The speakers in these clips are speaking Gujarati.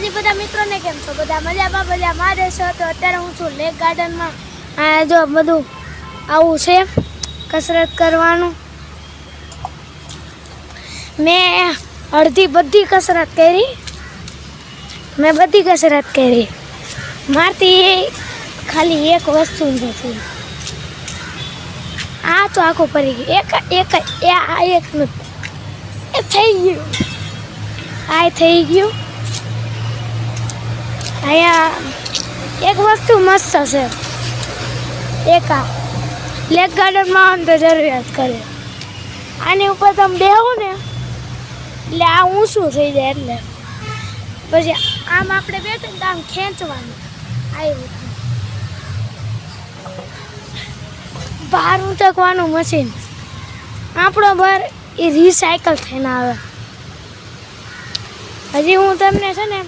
માતાજી, બધા મિત્રોને કેમ છો? બધા મજામાં? બધા મારે છો. તો અત્યારે હું છું લેક ગાર્ડનમાં. જો બધું આવું છે. કસરત કરવાનું. મેં અડધી બધી કસરત કરી. મેં બધી કસરત કરી. મારથી ખાલી એક વસ્તુ નથી. આ તો આખું પડી ગયું. એક એક, આ એક નથી. એ થઈ ગયું. આ થઈ ગયું. અહીંયા એક વસ્તુ મસ્ત છે. એક લેક ગાર્ડનમાં આવે તો જરૂરિયાત કરે. આની ઉપર તમે બેહો ને, એટલે આ ઊંચું થઈ જાય એટલે પછી આમ આપણે બેઠે તો આમ ખેંચવાનું. આવ્યું બહાર ઉંચકવાનું મશીન આપણો બહાર એ રિસાયકલ થઈને આવે. હજી હું તમને છે ને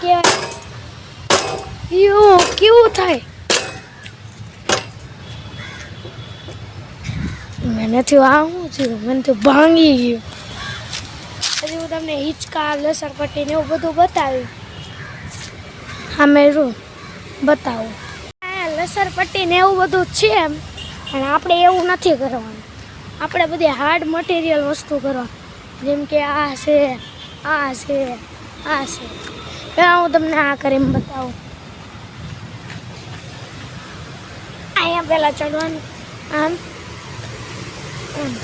કહેવાય એવું કેવું થાય મેં નથી આ શું થયું મને તો ભાંગી ગયું. હજી હું તમને હિંચકા લસરપટ્ટી ને એવું બધું બતાવ્યું. હા મેરું બતાવું. આ લસણપટ્ટી ને એવું બધું છે એમ. પણ આપણે એવું નથી કરવાનું. આપણે બધી હાર્ડ મટીરિયલ વસ્તુ કરવાની. જેમ કે આ છે આ છે આ છે. પહેલાં હું તમને આ કરીને બતાવું. અહીંયા પહેલાં ચડવાનું. આમ. આમ.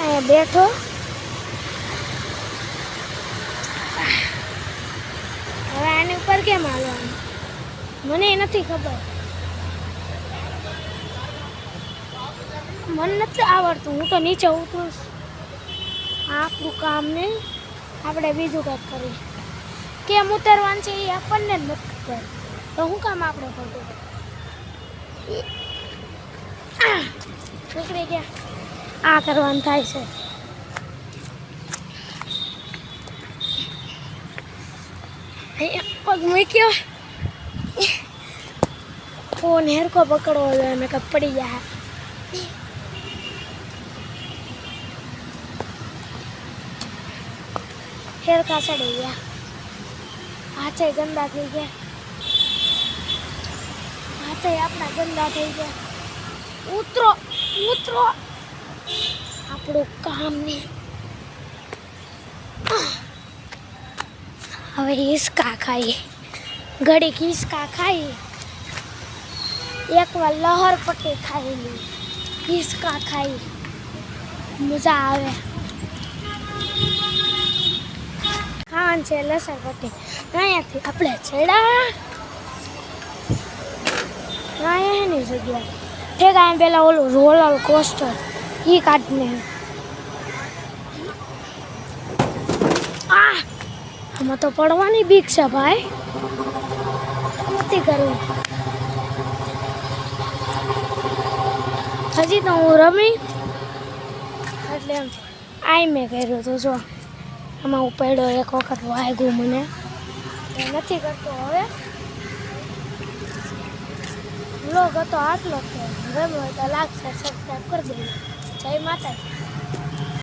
અહીંયા બેઠો. હવે આની ઉપર કેમ હાલવાનું? મને નથી ખબર. મને નથી આવડતું. હું તો નીચે ઉતરું છું. આપણું કામ ને આપણે બીજું કંઈક કરીએ. કેમ ઉતરવાનું છે એ આપણને જ નથી કરે તો શું કામ આપણે ખોટું નીકળી ગયા. આ કરવાનું થાય છે. એક પગ મૂક્યો. ફોન હેરકો પકડવો જોઈએ મેં કપડી પડી જાય. હેરકા ચડી ગયા હાથે ગંદા થઈ ગયા. હાથે આપણા ગંદા થઈ ગયા. ઉતરો ઉતરો. આપણું કામ ને. હવે હિસકા ખાઈ ઘડીક હિસકા ખાઈ એકવાર લહર પટ્ટી ખાઈ લઈએ હિસકા ખાઈ મજા આવે. ખાવાનું છે, લસણ પટ્ટી અહીંયાથી આપણે ચડા અહીંયા એની જગ્યા. ઠેક આમ પેલા ઓલું રોલર કોસ્ટર. એ કાઢને. આ આમાં તો પડવાની બીક છે ભાઈ. નથી કરવું. હજી તો હું રમી. એટલે આઈ મેં કર્યું તો, જો. આમાં ઉપાડ્યો એક વખત વાગ્યું મને. એ નથી કરતો હવે. લોક હતો, આટલો તે ગમ્યો તો લાગશે સબસ્ક્રાઈબ કરી દેજો. જય માતાજી.